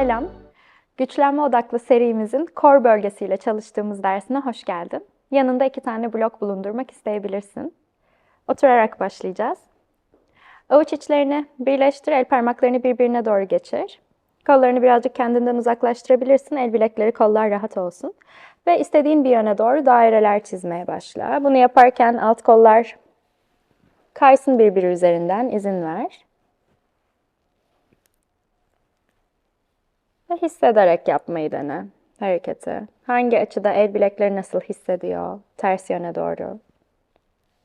Selam. Güçlenme odaklı serimizin core bölgesiyle çalıştığımız dersine hoş geldin. Yanında iki tane blok bulundurmak isteyebilirsin. Oturarak başlayacağız. Avuç içlerini birleştir, el parmaklarını birbirine doğru geçir. Kollarını birazcık kendinden uzaklaştırabilirsin, el bilekleri kollar rahat olsun. Ve istediğin bir yöne doğru daireler çizmeye başla. Bunu yaparken alt kollar kaysın birbiri üzerinden, izin ver. Ve hissederek yapmayı dene hareketi. Hangi açıda el bilekleri nasıl hissediyor? Ters yöne doğru.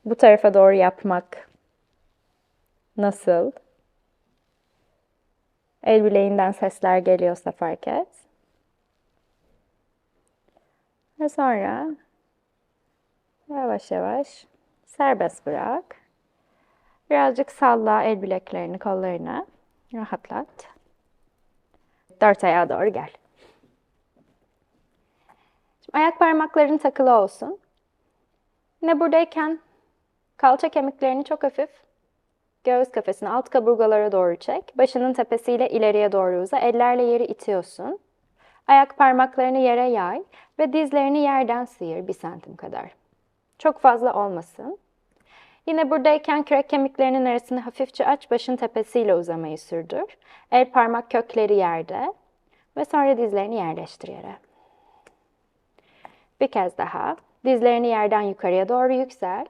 Bu tarafa doğru yapmak nasıl? El bileğinden sesler geliyorsa fark et. Ve sonra yavaş yavaş serbest bırak. Birazcık salla el bileklerini, kollarını. Rahatlat. Dört ayağa doğru gel. Şimdi ayak parmakların takılı olsun. Yine buradayken kalça kemiklerini çok hafif göğüs kafesine, alt kaburgalara doğru çek. Başının tepesiyle ileriye doğru uza. Ellerle yeri itiyorsun. Ayak parmaklarını yere yay ve dizlerini yerden sıyır bir santim kadar. Çok fazla olmasın. Yine buradayken kürek kemiklerinin arasını hafifçe aç, başın tepesiyle uzamayı sürdür. El parmak kökleri yerde ve sonra dizlerini yerleştir yere. Bir kez daha. Dizlerini yerden yukarıya doğru yükselt.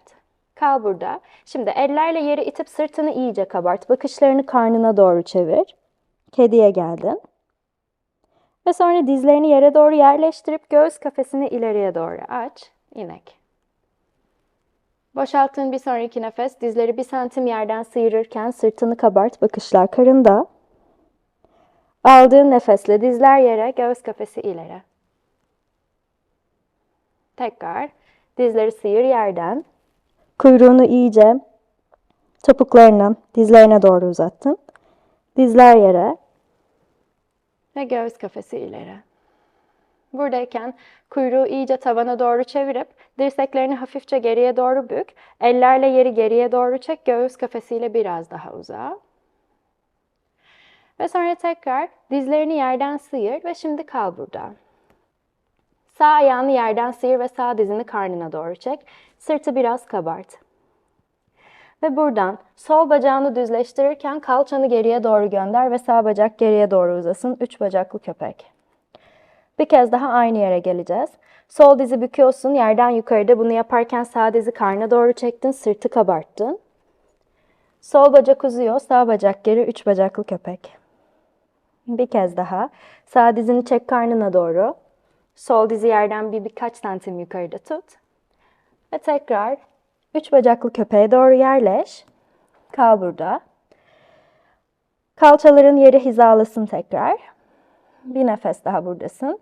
Kal burada. Şimdi ellerle yeri itip sırtını iyice kabart. Bakışlarını karnına doğru çevir. Kediye geldin. Ve sonra dizlerini yere doğru yerleştirip göğüs kafesini ileriye doğru aç. İnek. Boşalttığın bir sonraki nefes dizleri bir santim yerden sıyırırken sırtını kabart. Bakışlar karında. Aldığın nefesle dizler yere, göğüs kafesi ileri. Tekrar dizleri sıyır yerden. Kuyruğunu iyice topuklarını dizlerine doğru uzattın. Dizler yere ve göğüs kafesi ileri. Buradayken kuyruğu iyice tavana doğru çevirip dirseklerini hafifçe geriye doğru bük. Ellerle yeri geriye doğru çek. Göğüs kafesiyle biraz daha uza. Ve sonra tekrar dizlerini yerden sıyır ve şimdi kal burada. Sağ ayağını yerden sıyır ve sağ dizini karnına doğru çek. Sırtı biraz kabart. Ve buradan sol bacağını düzleştirirken kalçanı geriye doğru gönder ve sağ bacak geriye doğru uzasın. Üç bacaklı köpek. Bir kez daha aynı yere geleceğiz. Sol dizi büküyorsun yerden yukarıda. Bunu yaparken sağ dizi karnına doğru çektin, sırtı kabarttın. Sol bacak uzuyor, sağ bacak geri, üç bacaklı köpek. Bir kez daha. Sağ dizini çek karnına doğru. Sol dizi yerden bir birkaç santim yukarıda tut. Ve tekrar üç bacaklı köpeğe doğru yerleş. Kal burada. Kalçaların yeri hizalasın tekrar. Bir nefes daha buradasın.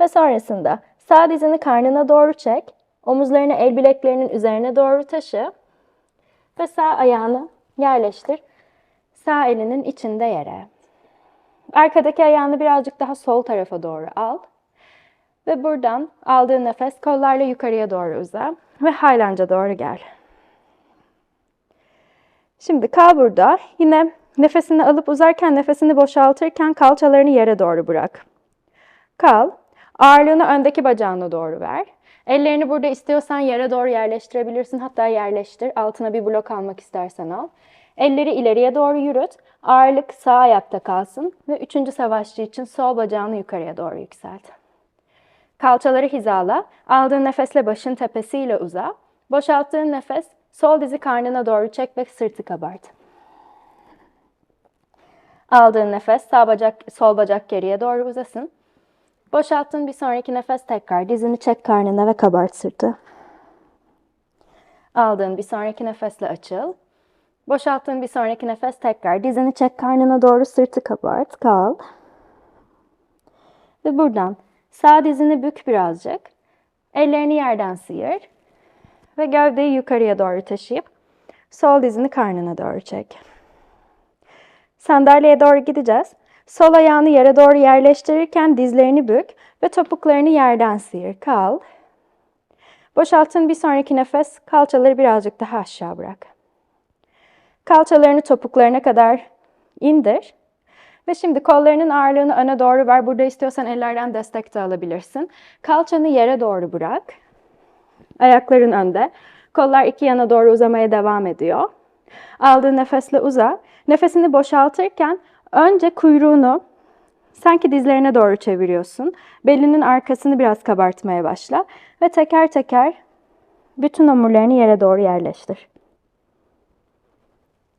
Ve sonrasında sağ dizini karnına doğru çek. Omuzlarını el bileklerinin üzerine doğru taşı. Ve sağ ayağını yerleştir. Sağ elinin içinde yere. Arkadaki ayağını birazcık daha sol tarafa doğru al. Ve buradan aldığın nefes kollarla yukarıya doğru uza. Ve Highland'a doğru gel. Şimdi kal burada. Yine nefesini alıp uzarken nefesini boşaltırken kalçalarını yere doğru bırak. Kal. Ağırlığını öndeki bacağına doğru ver. Ellerini burada istiyorsan yere doğru yerleştirebilirsin. Hatta yerleştir. Altına bir blok almak istersen al. Elleri ileriye doğru yürüt. Ağırlık sağ ayakta kalsın. Ve üçüncü savaşçı için sol bacağını yukarıya doğru yükselt. Kalçaları hizala. Aldığın nefesle başın tepesiyle uza. Boşalttığın nefes sol dizi karnına doğru çek ve sırtı kabart. Aldığın nefes sağ bacak, sol bacak geriye doğru uzasın. Boşalttığın bir sonraki nefes tekrar dizini çek karnına ve kabart sırtı. Aldığın bir sonraki nefesle açıl. Boşalttığın bir sonraki nefes tekrar dizini çek karnına doğru sırtı kabart. Kal. Ve buradan sağ dizini bük birazcık. Ellerini yerden sıyır. Ve gövdeyi yukarıya doğru taşıyıp sol dizini karnına doğru çek. Sandalyeye doğru gideceğiz. Sol ayağını yere doğru yerleştirirken dizlerini bük ve topuklarını yerden sıyır. Kal. Boşaltın bir sonraki nefes kalçaları birazcık daha aşağı bırak. Kalçalarını topuklarına kadar indir Ve şimdi kollarının ağırlığını öne doğru ver. Burada istiyorsan ellerden destek de alabilirsin. Kalçanı yere doğru bırak. Ayakların önde. Kollar iki yana doğru uzamaya devam ediyor. Aldığın nefesle uza. Nefesini boşaltırken önce kuyruğunu sanki dizlerine doğru çeviriyorsun. Belinin arkasını biraz kabartmaya başla. Ve teker teker bütün omurlarını yere doğru yerleştir.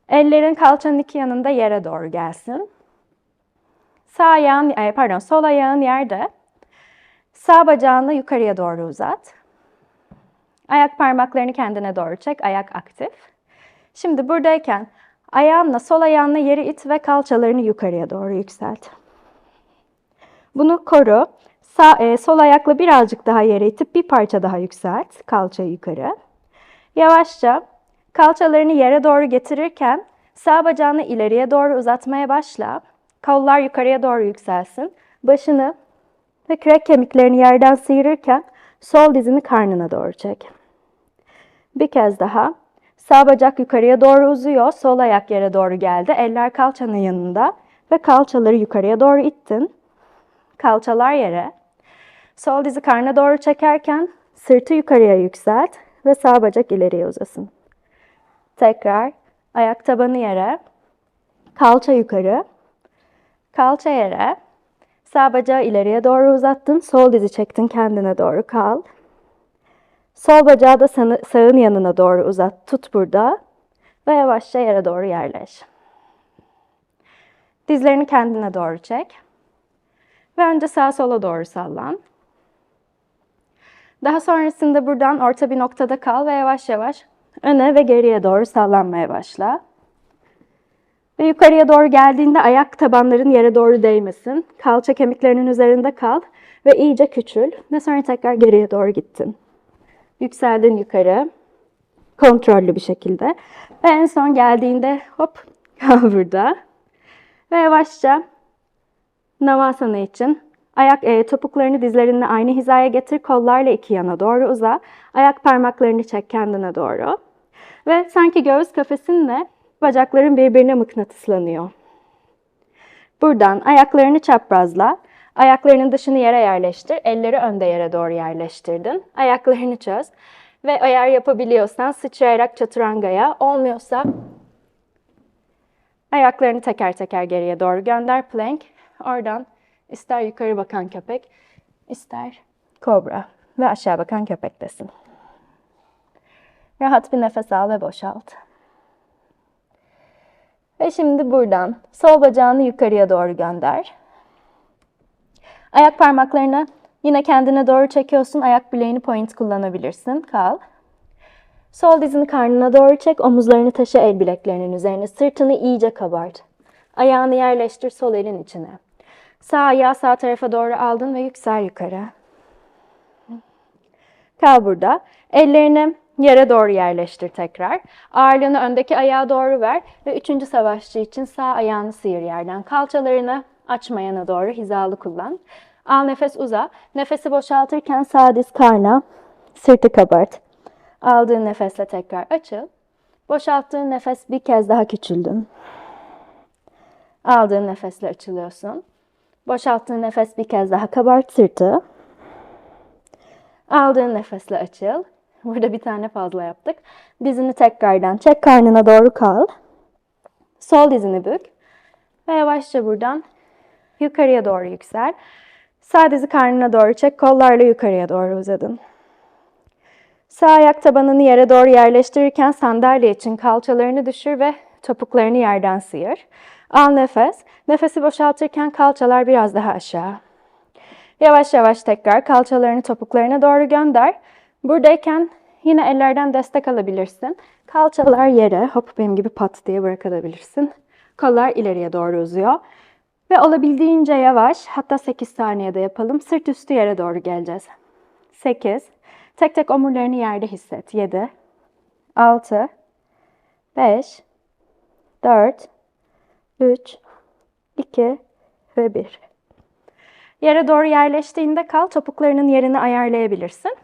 Ellerin kalçanın iki yanında yere doğru gelsin. Sağ ayağın, ay, pardon, sol ayağın yerde. Sağ bacağını yukarıya doğru uzat. Ayak parmaklarını kendine doğru çek. Ayak aktif. Şimdi buradayken ayağınla sol ayağınla yeri it ve kalçalarını yukarıya doğru yükselt. Bunu koru. Sağ, e, sol ayakla birazcık daha yere itip bir parça daha yükselt. Kalçayı yukarı. Yavaşça kalçalarını yere doğru getirirken sağ bacağını ileriye doğru uzatmaya başla. Kollar yukarıya doğru yükselsin. Başını ve kürek kemiklerini yerden sıyırırken sol dizini karnına doğru çek. Bir kez daha. Sağ bacak yukarıya doğru uzuyor. Sol ayak yere doğru geldi. Eller kalçanın yanında ve kalçaları yukarıya doğru ittin. Kalçalar yere. Sol dizi karnına doğru çekerken sırtı yukarıya yükselt ve sağ bacak ileriye uzasın. Tekrar ayak tabanı yere. Kalça yukarı. Kalça yere. Sağ bacağı ileriye doğru uzattın. Sol dizi çektin kendine doğru kal. Sol bacağı da sağın yanına doğru uzat. Tut burada. Ve yavaşça yere doğru yerleş. Dizlerini kendine doğru çek. Ve önce sağa sola doğru sallan. Daha sonrasında buradan orta bir noktada kal ve yavaş yavaş öne ve geriye doğru sallanmaya başla. Ve yukarıya doğru geldiğinde ayak tabanların yere doğru değmesin. Kalça kemiklerinin üzerinde kal ve iyice küçül. Ve sonra tekrar geriye doğru gittin. Yükseldin yukarı. Kontrollü bir şekilde. Ve en son geldiğinde hop kal burada. Ve yavaşça Navasana için ayak e, topuklarını dizlerinle aynı hizaya getir. Kollarla iki yana doğru uza. Ayak parmaklarını çek kendine doğru. Ve sanki göğüs kafesinle bacakların birbirine mıknatıslanıyor. Buradan ayaklarını çaprazla. Ayaklarının dışını yere yerleştir. Elleri önde yere doğru yerleştirdin. Ayaklarını çöz. Ve eğer yapabiliyorsan sıçrayarak çaturangaya. Olmuyorsa ayaklarını teker teker geriye doğru gönder. Plank. Oradan ister yukarı bakan köpek, ister kobra ve aşağı bakan köpektesin. Rahat bir nefes al ve boşalt. Ve şimdi buradan sol bacağını yukarıya doğru gönder. Ayak parmaklarını yine kendine doğru çekiyorsun. Ayak bileğini point kullanabilirsin. Kal. Sol dizini karnına doğru çek. Omuzlarını taşı el bileklerinin üzerine. Sırtını iyice kabart. Ayağını yerleştir sol elin içine. Sağ ayağı sağ tarafa doğru aldın ve yüksel yukarı. Kal burada. Ellerini yere doğru yerleştir tekrar. Ağırlığını öndeki ayağa doğru ver ve üçüncü savaşçı için sağ ayağını sıyır yerden. Kalçalarını açmayana doğru hizalı kullan. Al nefes uza. Nefesi boşaltırken sağ diz karna, sırtı kabart. Aldığın nefesle tekrar açıl. Boşalttığın nefes bir kez daha küçüldün. Aldığın nefesle açılıyorsun. Boşalttığın nefes bir kez daha kabart sırtı. Aldığın nefesle açıl. Burada bir tane fazla yaptık. Dizini tekrardan çek karnına doğru kal. Sol dizini bük. Ve yavaşça buradan yukarıya doğru yüksel. Sağ dizi karnına doğru çek. Kollarla yukarıya doğru uzadın. Sağ ayak tabanını yere doğru yerleştirirken sandalye için kalçalarını düşür ve topuklarını yerden sıyır. Al nefes. Nefesi boşaltırken kalçalar biraz daha aşağı. Yavaş yavaş tekrar kalçalarını topuklarına doğru gönder. Buradayken yine ellerden destek alabilirsin. Kalçalar yere, hop benim gibi pat diye bırakabilirsin. Kollar ileriye doğru uzuyor. Ve olabildiğince yavaş, hatta 8 saniyede yapalım. Sırt üstü yere doğru geleceğiz. 8. Tek tek omurlarını yerde hisset. 7. 6. 5. 4. 3, 2 ve 1. Yere doğru yerleştiğinde kal. Topuklarının yerini ayarlayabilirsin.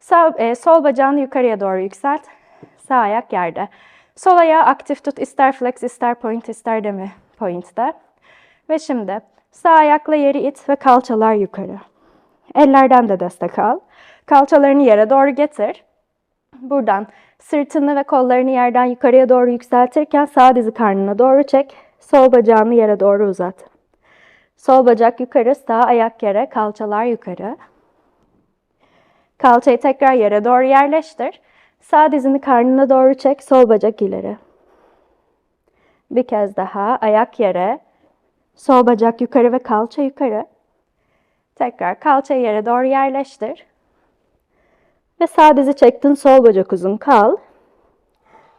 Sağ, e, sol bacağını yukarıya doğru yükselt. Sağ ayak yerde. Sol ayağı aktif tut. İster flex, ister point, ister demi point'te. Ve şimdi sağ ayakla yeri it ve kalçalar yukarı. Ellerden de destek al. Kalçalarını yere doğru getir. Buradan sırtını ve kollarını yerden yukarıya doğru yükseltirken sağ dizi karnına doğru çek. Sol bacağını yere doğru uzat. Sol bacak yukarı, sağ ayak yere, kalçalar yukarı. Kalçayı tekrar yere doğru yerleştir. Sağ dizini karnına doğru çek, sol bacak ileri. Bir kez daha ayak yere, sol bacak yukarı ve kalça yukarı. Tekrar kalçayı yere doğru yerleştir. Ve sağ dizi çektin, sol bacak uzun kal.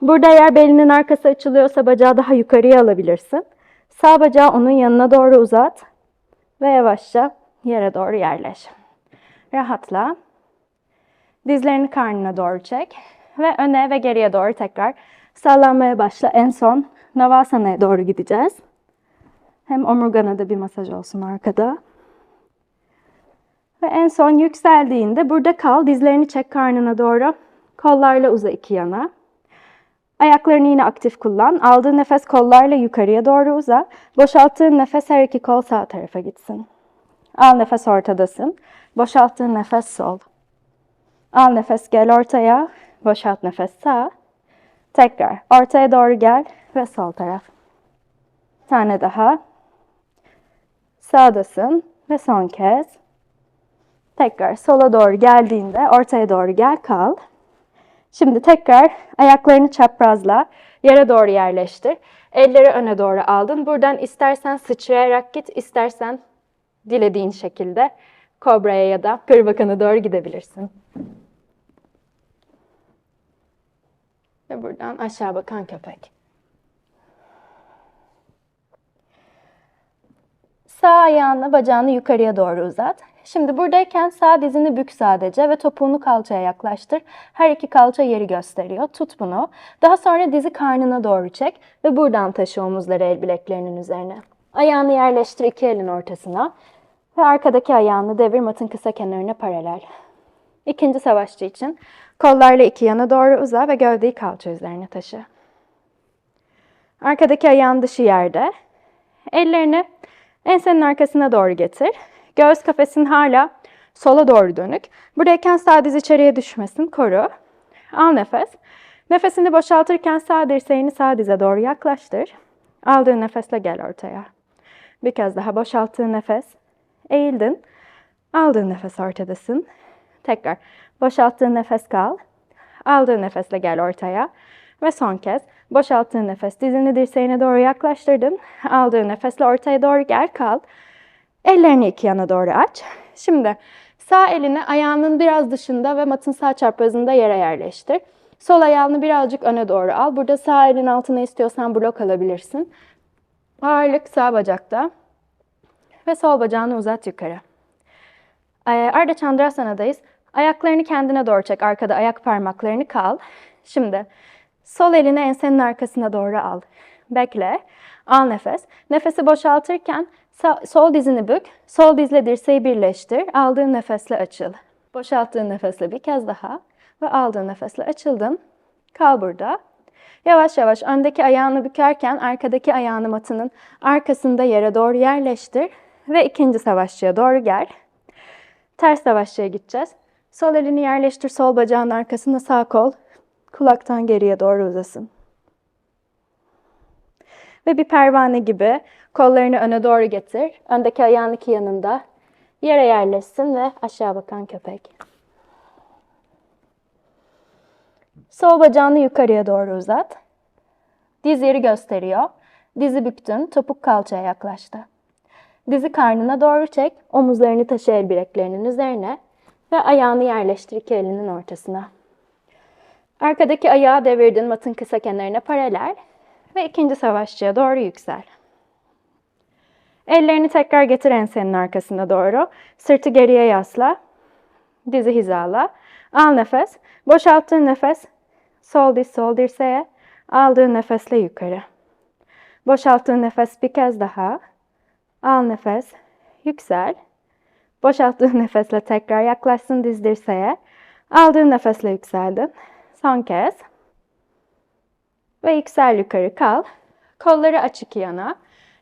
Burada eğer belinin arkası açılıyorsa bacağı daha yukarıya alabilirsin. Sağ bacağı onun yanına doğru uzat ve yavaşça yere doğru yerleş. Rahatla. Dizlerini karnına doğru çek ve öne ve geriye doğru tekrar sallanmaya başla. En son Navasana'ya doğru gideceğiz. Hem omurgana da bir masaj olsun arkada. Ve en son yükseldiğinde burada kal. Dizlerini çek karnına doğru. Kollarla uza iki yana. Ayaklarını yine aktif kullan. Aldığın nefes kollarla yukarıya doğru uza. Boşalttığın nefes her iki kol sağ tarafa gitsin. Al nefes ortadasın. Boşalttığın nefes sol. Al nefes gel ortaya. Boşalt nefes sağ. Tekrar ortaya doğru gel ve sol taraf. Bir tane daha. Sağdasın ve son kez. Tekrar sola doğru geldiğinde ortaya doğru gel kal. Şimdi tekrar ayaklarını çaprazla yere doğru yerleştir. Elleri öne doğru aldın. Buradan istersen sıçrayarak git, istersen dilediğin şekilde kobraya ya da kırbakana doğru gidebilirsin. Ve buradan aşağı bakan köpek. Sağ ayağını, bacağını yukarıya doğru uzat. Şimdi buradayken sağ dizini bük sadece ve topuğunu kalçaya yaklaştır. Her iki kalça yeri gösteriyor. Tut bunu. Daha sonra dizi karnına doğru çek ve buradan taşı omuzları el bileklerinin üzerine. Ayağını yerleştir iki elin ortasına ve arkadaki ayağını devir matın kısa kenarına paralel. İkinci savaşçı için kollarla iki yana doğru uza ve gövdeyi kalça üzerine taşı. Arkadaki ayağın dışı yerde. Ellerini ensenin arkasına doğru getir. Göğüs kafesin hala sola doğru dönük. Buradayken sağ diz içeriye düşmesin. Koru. Al nefes. Nefesini boşaltırken sağ dirseğini sağ dize doğru yaklaştır. Aldığın nefesle gel ortaya. Bir kez daha boşalttığın nefes. Eğildin. Aldığın nefes ortadasın. Tekrar boşalttığın nefes kal. Aldığın nefesle gel ortaya. Ve son kez boşalttığın nefes dizini dirseğine doğru yaklaştırdın. Aldığın nefesle ortaya doğru gel kal. Ellerini iki yana doğru aç. Şimdi sağ elini ayağının biraz dışında ve matın sağ çaprazında yere yerleştir. Sol ayağını birazcık öne doğru al. Burada sağ elin altına istiyorsan blok alabilirsin. Ağırlık sağ bacakta. Ve sol bacağını uzat yukarı. Ee, Arda Chandrasana'dayız. Ayaklarını kendine doğru çek. Arkada ayak parmaklarını kal. Şimdi sol elini ensenin arkasına doğru al. Bekle. Al nefes. Nefesi boşaltırken sol dizini bük, sol dizle dirseği birleştir. Aldığın nefesle açıl. Boşalttığın nefesle bir kez daha ve aldığın nefesle açıldın. Kal burada. Yavaş yavaş öndeki ayağını bükerken arkadaki ayağını matının arkasında yere doğru yerleştir ve ikinci savaşçıya doğru gel. Ters savaşçıya gideceğiz. Sol elini yerleştir sol bacağın arkasında sağ kol kulaktan geriye doğru uzasın. Ve bir pervane gibi kollarını öne doğru getir. Öndeki ayağın iki yanında yere yerleşsin ve aşağı bakan köpek. Sol bacağını yukarıya doğru uzat. Diz yeri gösteriyor. Dizi büktün, topuk kalçaya yaklaştı. Dizi karnına doğru çek, omuzlarını taşı el bileklerinin üzerine ve ayağını yerleştir iki elinin ortasına. Arkadaki ayağı devirdin matın kısa kenarına paralel ve ikinci savaşçıya doğru yüksel. Ellerini tekrar getir ensenin arkasına doğru. Sırtı geriye yasla. Dizi hizala. Al nefes. Boşalttığın nefes. Sol diz sol dirseğe. Aldığın nefesle yukarı. Boşalttığın nefes bir kez daha. Al nefes. Yüksel. Boşalttığın nefesle tekrar yaklaşsın diz dirseğe. Aldığın nefesle yükseldin. Son kez. Ve yüksel yukarı kal. Kolları açık yana.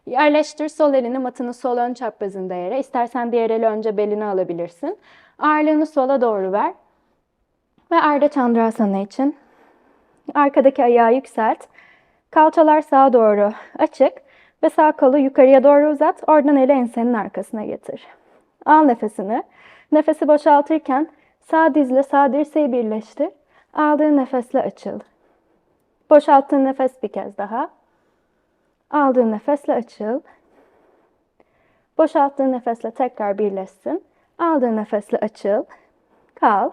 Yerleştir sol elini matının sol ön çaprazında yere. İstersen diğer eli önce beline alabilirsin. Ağırlığını sola doğru ver. Ve Arda Chandrasana için arkadaki ayağı yükselt. Kalçalar sağa doğru açık ve sağ kolu yukarıya doğru uzat. Oradan eli ensenin arkasına getir. Al nefesini. Nefesi boşaltırken sağ dizle sağ dirseği birleştir. Aldığın nefesle açıl. Boşalttığın nefes bir kez daha. Aldığın nefesle açıl. Boşalttığın nefesle tekrar birleşsin. Aldığın nefesle açıl. Kal.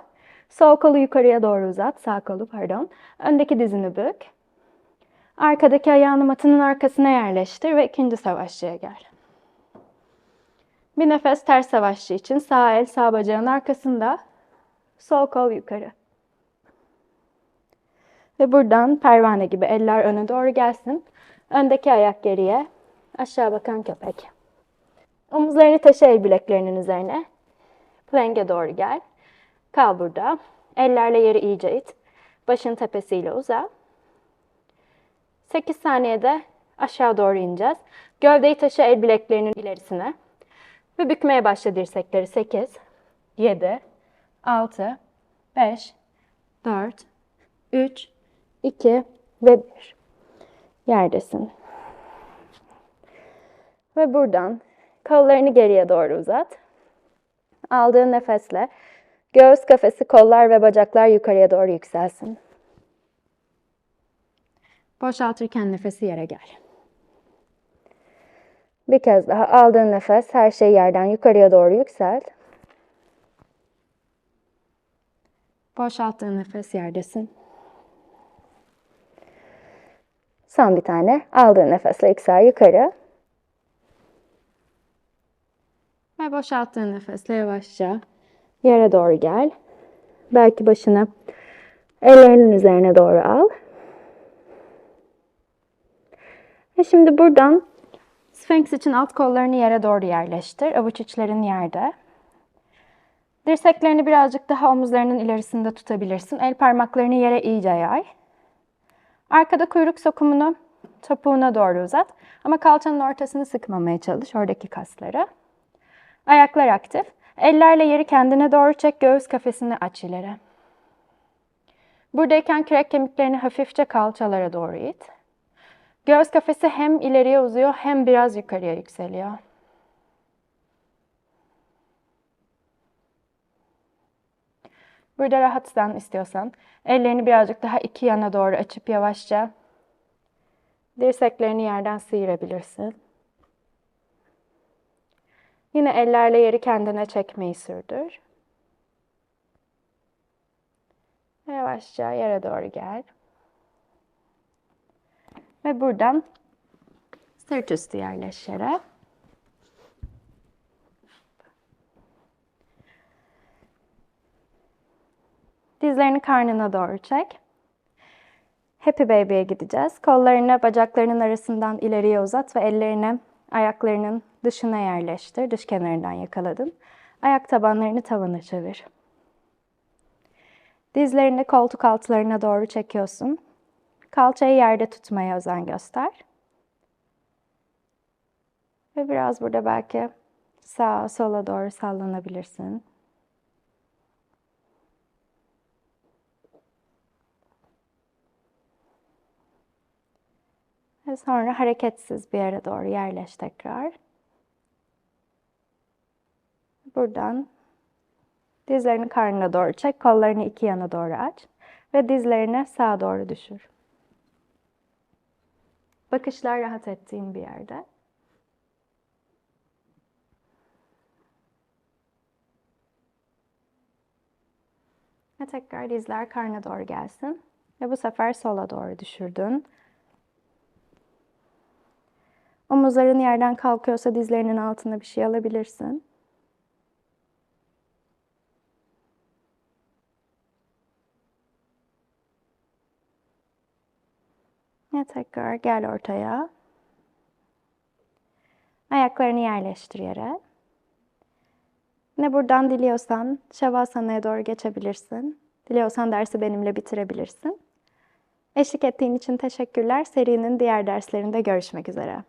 Sol kolu yukarıya doğru uzat. Sağ kolu pardon. Öndeki dizini bük. Arkadaki ayağını matının arkasına yerleştir ve ikinci savaşçıya gel. Bir nefes ters savaşçı için sağ el sağ bacağın arkasında. Sol kol yukarı. Ve buradan pervane gibi eller öne doğru gelsin. Öndeki ayak geriye. Aşağı bakan köpek. Omuzlarını taşı el bileklerinin üzerine. Plank'e doğru gel. Kal burada. Ellerle yeri iyice it. Başın tepesiyle uza. 8 saniyede aşağı doğru ineceğiz. Gövdeyi taşı el bileklerinin ilerisine. Ve bükmeye başla dirsekleri. 8, 7, 6, 5, 4, 3, 2 ve 1. Yerdesin. Ve buradan kollarını geriye doğru uzat. Aldığın nefesle göğüs kafesi, kollar ve bacaklar yukarıya doğru yükselsin. Boşaltırken nefesi yere gel. Bir kez daha aldığın nefes her şey yerden yukarıya doğru yükselt. Boşalttığın nefes yerdesin. Son bir tane. Aldığın nefesle yüksel yukarı. Ve boşalttığın nefesle yavaşça yere doğru gel. Belki başını ellerinin üzerine doğru al. Ve şimdi buradan Sphinx için alt kollarını yere doğru yerleştir. Avuç içlerin yerde. Dirseklerini birazcık daha omuzlarının ilerisinde tutabilirsin. El parmaklarını yere iyice yay. Arkada kuyruk sokumunu topuğuna doğru uzat. Ama kalçanın ortasını sıkmamaya çalış, oradaki kasları. Ayaklar aktif. Ellerle yeri kendine doğru çek, göğüs kafesini aç ileri. Buradayken kürek kemiklerini hafifçe kalçalara doğru it. Göğüs kafesi hem ileriye uzuyor hem biraz yukarıya yükseliyor. Burada rahatsan istiyorsan ellerini birazcık daha iki yana doğru açıp yavaşça dirseklerini yerden sıyırabilirsin. Yine ellerle yeri kendine çekmeyi sürdür. Yavaşça yere doğru gel. Ve buradan sırt üstü yerleş Dizlerini karnına doğru çek. Happy Baby'ye gideceğiz. Kollarını bacaklarının arasından ileriye uzat ve ellerini ayaklarının dışına yerleştir. Dış kenarından yakaladın. Ayak tabanlarını tavana çevir. Dizlerini koltuk altlarına doğru çekiyorsun. Kalçayı yerde tutmaya özen göster. Ve biraz burada belki sağa sola doğru sallanabilirsin. Ve sonra hareketsiz bir yere doğru yerleş tekrar. Buradan dizlerini karnına doğru çek, kollarını iki yana doğru aç ve dizlerini sağa doğru düşür. Bakışlar rahat ettiğin bir yerde. Ve tekrar dizler karnına doğru gelsin. Ve bu sefer sola doğru düşürdün. Omuzların yerden kalkıyorsa dizlerinin altına bir şey alabilirsin. Ve tekrar gel ortaya. Ayaklarını yerleştir yere. Ne buradan diliyorsan Şavasana'ya doğru geçebilirsin. Diliyorsan dersi benimle bitirebilirsin. Eşlik ettiğin için teşekkürler. Serinin diğer derslerinde görüşmek üzere.